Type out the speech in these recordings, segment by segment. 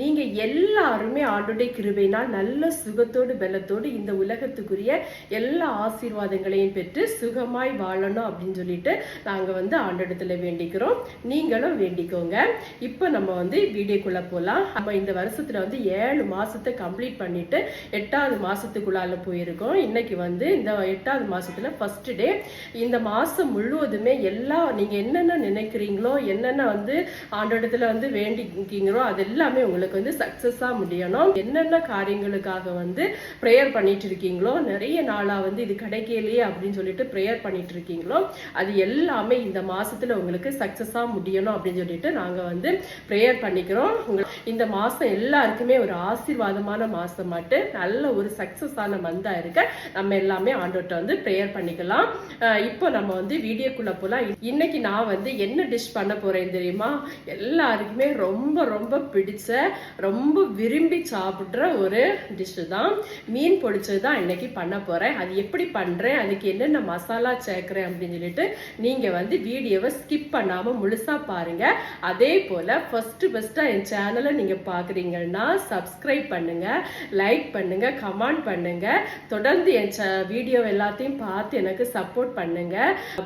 நீங்க எல்லாருமே ஆண்டுடைய கிருபையினால் நல்ல சுகத்தோடு பலத்தோடு இந்த உலகத்துக்குரிய எல்லா ஆசீர்வாதங்களையும் பெற்று சுகமாய் வாழணும் அப்படின்னு சொல்லிட்டு நாங்க வந்து ஆண்டிடத்தில் வேண்டிக்கிறோம். நீங்களும் வேண்டிக்கோங்க. இப்போ நம்ம வந்து வீடியோக்குள்ள போலாம். நம்ம இந்த வருஷத்துல வந்து ஏழு மாசத்தை கம்ப்ளீட் பண்ணிட்டு எட்டாவது மாசத்துக்குள்ளால போயிருக்கோம். இன்னைக்கு வந்து இந்த எட்டாவது மாசத்துல ஃபர்ஸ்ட் டே இந்த மாசம் முழுவதுமே எல்லா நீங்க என்னென்ன நினைக்கிறீங்களோ என்னென்ன வந்து ஆண்டோடத்துல வந்து வேண்டிக்கிறீங்களோ அது எல்லாமே உங்களுக்கு உங்களுக்கு வந்து சக்ஸஸாக முடியணும். என்னென்ன காரியங்களுக்காக வந்து ப்ரேயர் பண்ணிட்டு இருக்கீங்களோ நிறைய நாளாக வந்து இது கிடைக்கலையே அப்படின்னு சொல்லிட்டு ப்ரேயர் பண்ணிட்டு இருக்கீங்களோ அது எல்லாமே இந்த மாசத்துல உங்களுக்கு சக்ஸஸாக முடியணும் அப்படின்னு சொல்லிட்டு நாங்கள் வந்து ப்ரேயர் பண்ணிக்கிறோம். இந்த மாதம் எல்லாருக்குமே ஒரு ஆசீர்வாதமான மாதம் மட்டும். நல்ல ஒரு சக்சஸ் மந்தாக இருக்க நம்ம எல்லாமே ஆண்டோட்ட வந்து ப்ரேயர் பண்ணிக்கலாம். இப்போ நம்ம வந்து வீடியோக்குள்ள போகலாம் இன்னைக்கு நான் வந்து என்ன டிஷ் பண்ண போறேன் தெரியுமா? எல்லாருக்குமே ரொம்ப ரொம்ப பிடிச்ச ரொம்ப விரும்பி சாப்பிட்ற ஒரு டிஷ் தான். மீன் பொடிச்சது தான் இன்னைக்கு பண்ண போறேன். அது எப்படி பண்றேன்? அதுக்கு என்னென்ன மசாலா சேர்க்கிறேன் அப்படின்னு சொல்லிட்டு நீங்க வந்து வீடியோவை ஸ்கிப் பண்ணாம முழுசா பாருங்க. அதே போல ஃபர்ஸ்ட் ஃபஸ்ட்டாக என் சேனலை நீங்க பாக்குறீங்கன்னா சப்ஸ்கிரைப் பண்ணுங்க லைக் பண்ணுங்க கமெண்ட் பண்ணுங்க. தொடர்ந்து என் வீடியோ எல்லாத்தையும் பார்த்து எனக்கு சப்போர்ட் பண்ணுங்க.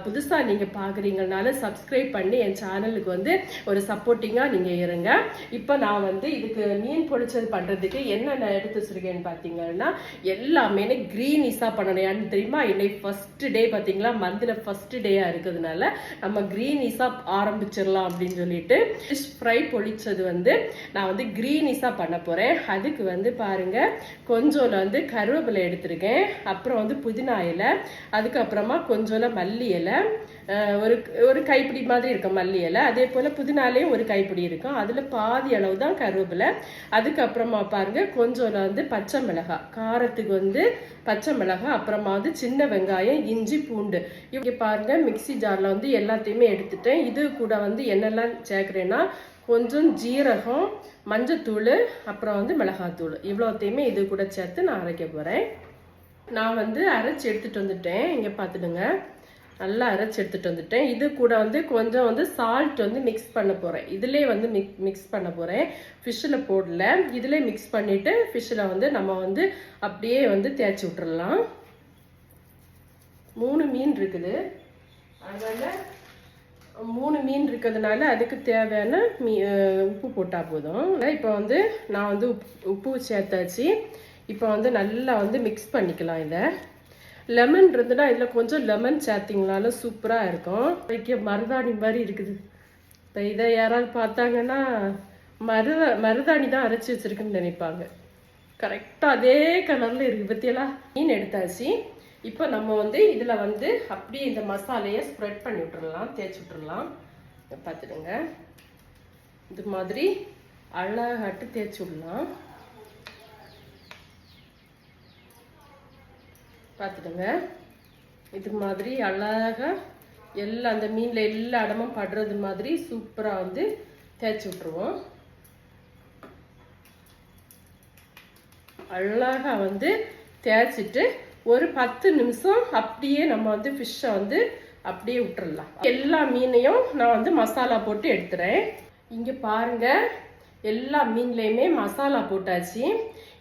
புதுசா நீங்க பாக்குறீங்கனால சப்ஸ்கிரைப் பண்ணி என் சேனலுக்கு வந்து ஒரு சப்போர்ட்டிங்கா நீங்க இருங்க. இப்போ நான் வந்து இதுக்கு மீன் பொடிச்சது பண்றதுக்கு என்னென்ன எடுத்து வச்சிருக்கேன்னு பாத்தீங்கன்னா எல்லாமே கிரீனிஸா பண்ணணும். ஏன்னு தெரியுமா? இன்னைக்கு ஃபர்ஸ்ட் டே பாத்தீங்களா? மந்த்ல ஃபர்ஸ்ட் டேயா இருக்கிறதுனால நம்ம கிரீனிஸா ஆரம்பிச்சிடலாம் அப்படின்னு சொல்லிட்டு ஃபிஷ் ஃப்ரை பொழிச்சது வந்து நான் வந்து கிரீனிஸா பண்ண போறேன். அதுக்கு வந்து பாருங்க கொஞ்சோல வந்து கருவேப்பிலை எடுத்திருக்கேன். அப்புறம் வந்து புதினா இலை அதுக்கப்புறமா கொஞ்சோல மல்லி இலை ஒரு ஒரு கைப்பிடி மாதிரி இருக்கும் மல்லி இலை. அதே போல புதினாலையும் ஒரு கைப்பிடி இருக்கும். அதுல பாதி அளவு தான் கருவேப்பிலை. அதுக்கப்புறமா பாருங்க கொஞ்சம் வந்து பச்சை மிளகாய். காரத்துக்கு வந்து பச்சை மிளகாய் அப்புறமா வந்து சின்ன வெங்காயம் இஞ்சி பூண்டு. இங்க பாருங்க மிக்ஸி ஜார்ல வந்து எல்லாத்தையுமே எடுத்துட்டேன். இது கூட வந்து என்னெல்லாம் சேர்க்குறேன்னா கொஞ்சம் ஜீரகம் மஞ்சத்தூள் அப்புறம் வந்து மிளகாத்தூள். இவ்வளோத்தையுமே இது கூட சேர்த்து நான் அரைக்க போகிறேன் நான் வந்து அரைச்சி எடுத்துகிட்டு வந்துட்டேன். இங்கே பார்த்துடுங்க நல்லா அரைச்சி எடுத்துகிட்டு வந்துட்டேன். இது கூட வந்து கொஞ்சம் வந்து சால்ட் வந்து மிக்ஸ் பண்ண போகிறேன் இதுலேயே வந்து மிக் மிக்ஸ் பண்ண போகிறேன் ஃபிஷ்ஷில் போடல. இதுலயே மிக்ஸ் பண்ணிவிட்டு ஃபிஷ்ஷில் வந்து நம்ம வந்து அப்படியே வந்து தேய்ச்சி விட்டுறலாம். மூணு மீன் இருக்குது. அதனால் மூணு மீன் இருக்கிறதுனால அதுக்கு தேவையான மீ உப்பு போட்டால் போதும். இப்போ வந்து நான் வந்து உப் உப்பு சேர்த்தாச்சு. இப்போ வந்து நல்லா வந்து மிக்ஸ் பண்ணிக்கலாம் இதை. லெமன் இருந்துன்னா இதில் கொஞ்சம் லெமன் சேர்த்திங்கனாலும் சூப்பராக இருக்கும். வைக்க மருதாணி மாதிரி இருக்குது. இப்போ இதை யாராவது பார்த்தாங்கன்னா மருத மருதாணி தான் அரைச்சி வச்சிருக்குன்னு நினைப்பாங்க. கரெக்டாக அதே கலரில் இருக்குது பற்றியெல்லாம் மீன் எடுத்தாச்சு. இப்போ நம்ம வந்து இதில் வந்து அப்படியே இந்த மசாலையை ஸ்ப்ரெட் பண்ணி விட்டுறலாம் தேய்ச்சி விட்டுறலாம். பார்த்துடுங்க. இது மாதிரி அழகாட்டு தேய்ச்சி விடலாம். பார்த்துடுங்க இது மாதிரி அழகா எல்லா அந்த மீன்ல எல்லா இடமும் படுறது மாதிரி சூப்பரா வந்து தேய்ச்சி விட்ருவோம் அழகா வந்து தேய்ச்சிட்டு ஒரு பத்து நிமிஷம் அப்படியே நம்ம வந்து ஃபிஷ்ஷை வந்து அப்படியே விட்டுறலாம். எல்லா மீனையும் நான் வந்து மசாலா போட்டு எடுத்துறேன். இங்கே பாருங்க எல்லா மீன்லையுமே மசாலா போட்டாச்சு.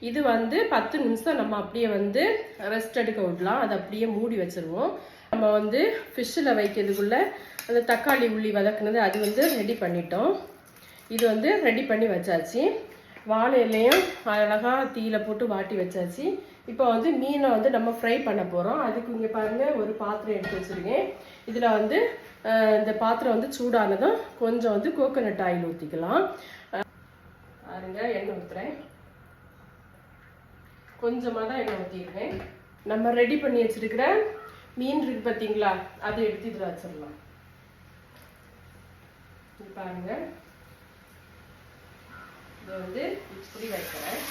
இது வந்து பத்து நிமிஷம் நம்ம அப்படியே வந்து ரெஸ்ட் எடுக்க விடலாம். அதை அப்படியே மூடி வச்சிருவோம். நம்ம வந்து ஃபிஷ்ஷில் வைக்கிறதுக்குள்ள அந்த தக்காளி உள்ளி வதக்குனது அது வந்து ரெடி பண்ணிட்டோம். இது வந்து ரெடி பண்ணி வச்சாச்சு. வாழை இலையும் அழகா தீயில போட்டு வாட்டி வச்சாச்சு. இப்போ வந்து மீனை வந்து நம்ம ஃப்ரை பண்ண போகிறோம் அதுக்கு இங்கே பாருங்கள் ஒரு பாத்திரம் எடுத்து வச்சிருக்கேன். இதில் வந்து இந்த பாத்திரம் வந்து சூடானதும் கொஞ்சம் வந்து கோகோனட் ஆயில் ஊற்றிக்கலாம் பாருங்க எண்ணெய் ஊற்றுறேன் கொஞ்சமாக தான் எண்ணெய் ஊற்றிடுவேன் நம்ம ரெடி பண்ணி வச்சுருக்கிற மீன் இருக்கு பார்த்தீங்களா அதை எடுத்து இதில் வச்சிடலாம். பாருங்க. இதை வந்து இப்படி வைக்கிறேன்.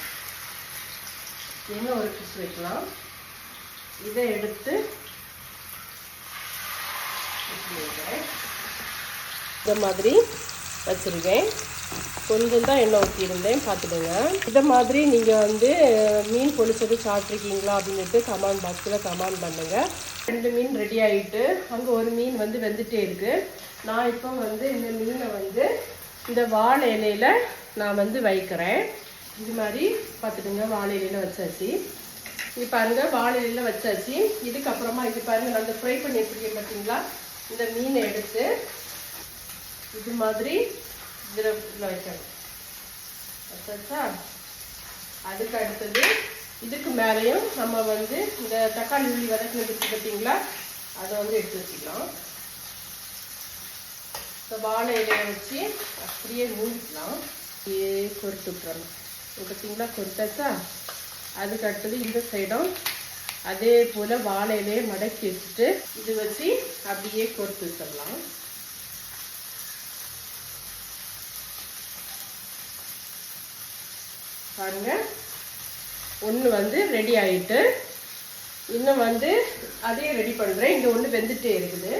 இன்னும் ஒரு பிஸ் வைக்கலாம். இதை எடுத்து இப்படி வைக்கிறேன். இந்த மாதிரி வச்சிருக்கேன். கொஞ்சம் தான் எண்ணெய் ஊற்றியிருந்தேன் பார்த்துடுங்க இதை மாதிரி நீங்கள் வந்து மீன் பொழிச்சது சாப்பிட்ருக்கீங்களா அப்படின்ட்டு கமெண்ட் பாக்ஸில் கமெண்ட் பண்ணுங்கள் ரெண்டு மீன் ரெடி ஆகிட்டு அங்கே ஒரு மீன் வந்து வெந்துட்டே இருக்கு. நான் இப்போ வந்து இந்த மீனை வந்து இந்த வாழை இலையில் நான் வந்து வைக்கிறேன். இது மாதிரி பார்த்துடுங்க வாழை இலையில வச்சாச்சு. இது பாருங்க வாழை இலையில் வச்சாச்சு. இதுக்கப்புறமா இது பாருங்க நான் அந்த ஃப்ரை பண்ணி எப்படி பார்த்தீங்களா? இந்த மீனை எடுத்து இது மாதிரி இதில் வைக்கணும். அதுக்கு அடுத்தது இதுக்கு மேலேயும் நம்ம வந்து இந்த தக்காளி உள்ளி வதக்கினது வச்சு பார்த்தீங்களா? அதை வந்து எடுத்து வச்சுக்கலாம். இந்த வாழை இலையை வச்சு அப்படியே மூடிக்கலாம். அப்படியே கொறுத்து விட்டுறணும். பார்த்தீங்களா? கொறுத்தாச்சா? அதுக்கு அடுத்தது இந்த சைடும் அதே போல் வாழை இலையை மடக்கி வச்சுட்டு இது வச்சு அப்படியே கொறுத்து விட்டுடலாம் பாருங்க. ஒன்று வந்து ரெடி ஆகிட்டு இன்னும் வந்து அதையும் ரெடி பண்ணுறேன் இங்கே ஒன்று வெந்துட்டே இருக்குது.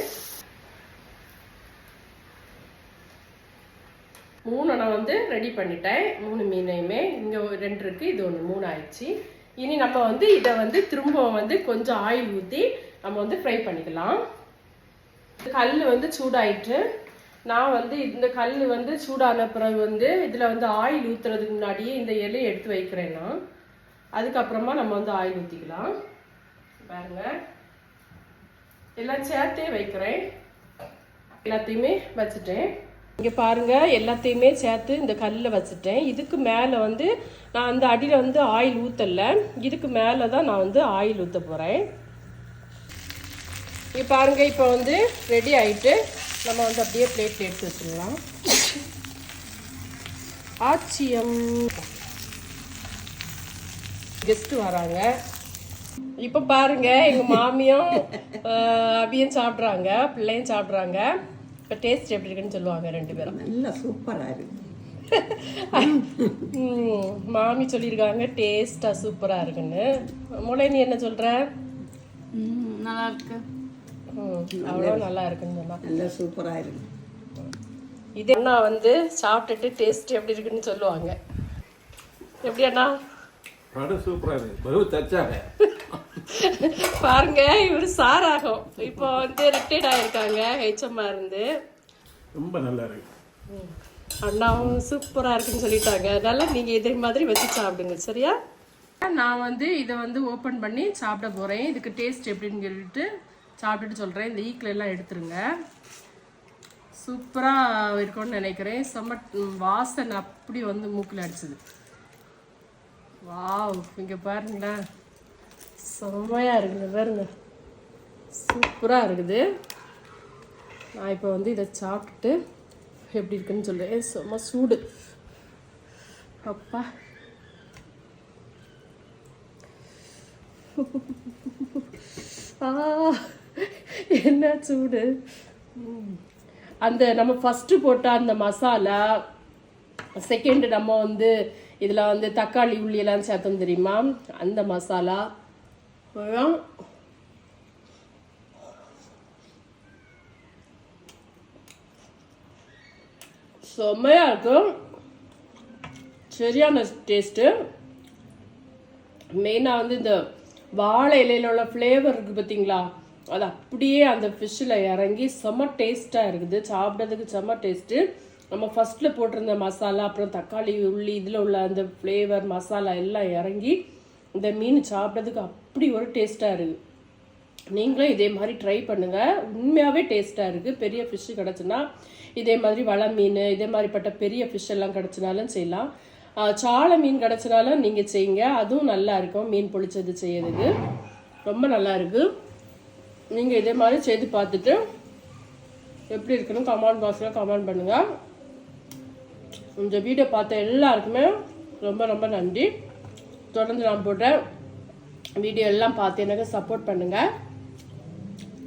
மூணு நான் வந்து ரெடி பண்ணிட்டேன். மூணு மீனையுமே இங்கே ரெண்டு இருக்குது இது ஒன்று மூணு ஆயிடுச்சு இனி நம்ம வந்து இதை வந்து திரும்ப வந்து கொஞ்சம் ஆயில் ஊற்றி நம்ம வந்து ஃப்ரை பண்ணிக்கலாம். கல் வந்து சூடாயிட்டு நான் வந்து இந்த கல் வந்து சூடான பிறகு வந்து இதில் வந்து ஆயில் ஊற்றுறதுக்கு முன்னாடியே இந்த இலையை எடுத்து வைக்கிறேன் நான் அதுக்கப்புறமா நம்ம வந்து ஆயில் ஊற்றிக்கலாம் பாருங்க. எல்லாம் சேர்த்தே வைக்கிறேன். எல்லாத்தையுமே வச்சுட்டேன். இங்கே பாருங்கள் எல்லாத்தையுமே சேர்த்து இந்த கல்லில் வச்சுட்டேன். இதுக்கு மேலே வந்து நான் அந்த அடியில் வந்து ஆயில் ஊற்றல இதுக்கு மேலே தான் நான் வந்து ஆயில் ஊற்ற போகிறேன் இங்கே பாருங்க இப்போ வந்து ரெடி ஆயிட்டு நம்ம வந்து அப்படியே பிளேட்ல எடுத்து வச்சிடலாம். ஆச்சியம். கெஸ்ட் வராங்க. இப்போ பாருங்க எங்க மாமியும் ஆஹ், அபியும் சாப்பிட்றாங்க பிள்ளையும் சாப்பிட்றாங்க. இப்போ டேஸ்ட் எப்படி இருக்குன்னு சொல்லுவாங்க ரெண்டு பேரும். நல்லா சூப்பரா இருக்கு. மாமி சொல்லியிருக்காங்க டேஸ்டா சூப்பரா இருக்குன்னு. முளை நீ என்ன சொல்ற? நல்லா இருக்கு. அவ்வளோ நல்லா இருக்குன்னு சொன்னா. நல்லா சூப்பரா இருக்கு இது அண்ணா வந்து சாப்பிட்டுட்டு டேஸ்ட் எப்படி இருக்குன்னு சொல்லுவாங்க. எப்படி அண்ணா? படம் சூப்பரா இருக்கு பாருங்க இவர் சாராகும். இப்போ வந்து ரிட்டையர்ட் ஆயிருக்காங்க ஹெச்எம்மா இருந்து. ரொம்ப நல்லா இருக்கு அண்ணாவும் சூப்பரா இருக்குன்னு சொல்லிட்டாங்க. அதனால நீங்க இதே மாதிரி வச்சு சாப்பிடுங்க சரியா? நான் வந்து இதை வந்து ஓபன் பண்ணி சாப்பிட போறேன். இதுக்கு டேஸ்ட் எப்படின்னு சொல்லிட்டு சாப்பிட்டுட்டு சொல்கிறேன் இந்த ஈக்கில் எல்லாம் எடுத்துருங்க. சூப்பராக இருக்கும்னு நினைக்கிறேன். செம்ம வாசனை அப்படி வந்து மூக்கில் அடிச்சது. வாவ் இங்கே பாருங்களேன் செம்மையாக இருக்குது பாருங்க. சூப்பராக இருக்குது. நான் இப்போ வந்து இதை சாப்பிட்டுட்டு எப்படி இருக்குன்னு சொல்கிறேன் செம்ம சூடு. அப்பா. ஆ. என்ன சூடு? அந்த நம்ம ஃபஸ்ட்டு போட்ட அந்த மசாலா செகண்டு நம்ம வந்து இதில் வந்து தக்காளி உள்ளியெல்லாம் சேர்த்தோம் தெரியுமா? அந்த மசாலா அப்புறம் செம்மையாக இருக்கும். சரியான டேஸ்ட்டு மெயினாக வந்து இந்த வாழை இலையில உள்ள ஃப்ளேவர் இருக்குது பார்த்தீங்களா அது அப்படியே அந்த ஃபிஷ்ஷில் இறங்கி செம்ம டேஸ்ட்டாக இருக்குது. சாப்பிட்றதுக்கு செம்ம டேஸ்ட்டு நம்ம ஃபஸ்ட்டில் போட்டிருந்த மசாலா அப்புறம் தக்காளி உள்ளி இதில் உள்ள அந்த ஃப்ளேவர் மசாலா எல்லாம் இறங்கி இந்த மீன் சாப்பிட்றதுக்கு அப்படி ஒரு டேஸ்ட்டாக இருக்குது. நீங்களும் இதே மாதிரி ட்ரை பண்ணுங்கள் உண்மையாகவே டேஸ்ட்டாக இருக்குது. பெரிய ஃபிஷ்ஷு கிடச்சுன்னா இதே மாதிரி வள மீன் இதே மாதிரிப்பட்ட பெரிய ஃபிஷ் எல்லாம் கிடச்சினாலும் செய்யலாம். சாலை மீன் கிடச்சினாலும் நீங்கள் செய்யுங்க. அதுவும் நல்லா இருக்கும். மீன் பொழிச்சது செய்யறதுக்கு. ரொம்ப நல்லா இருக்குது நீங்கள் இதே மாதிரி செய்து பார்த்துட்டு எப்படி இருக்குன்னு கமெண்ட் பாக்ஸில் கமெண்ட் பண்ணுங்கள் இந்த வீடியோ பார்த்த எல்லாருக்குமே ரொம்ப ரொம்ப நன்றி. தொடர்ந்து நான் போடுற வீடியோ எல்லாம் பார்த்து எனக்கு சப்போர்ட் பண்ணுங்கள்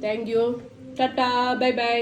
தேங்க்யூ டட்டா பை பை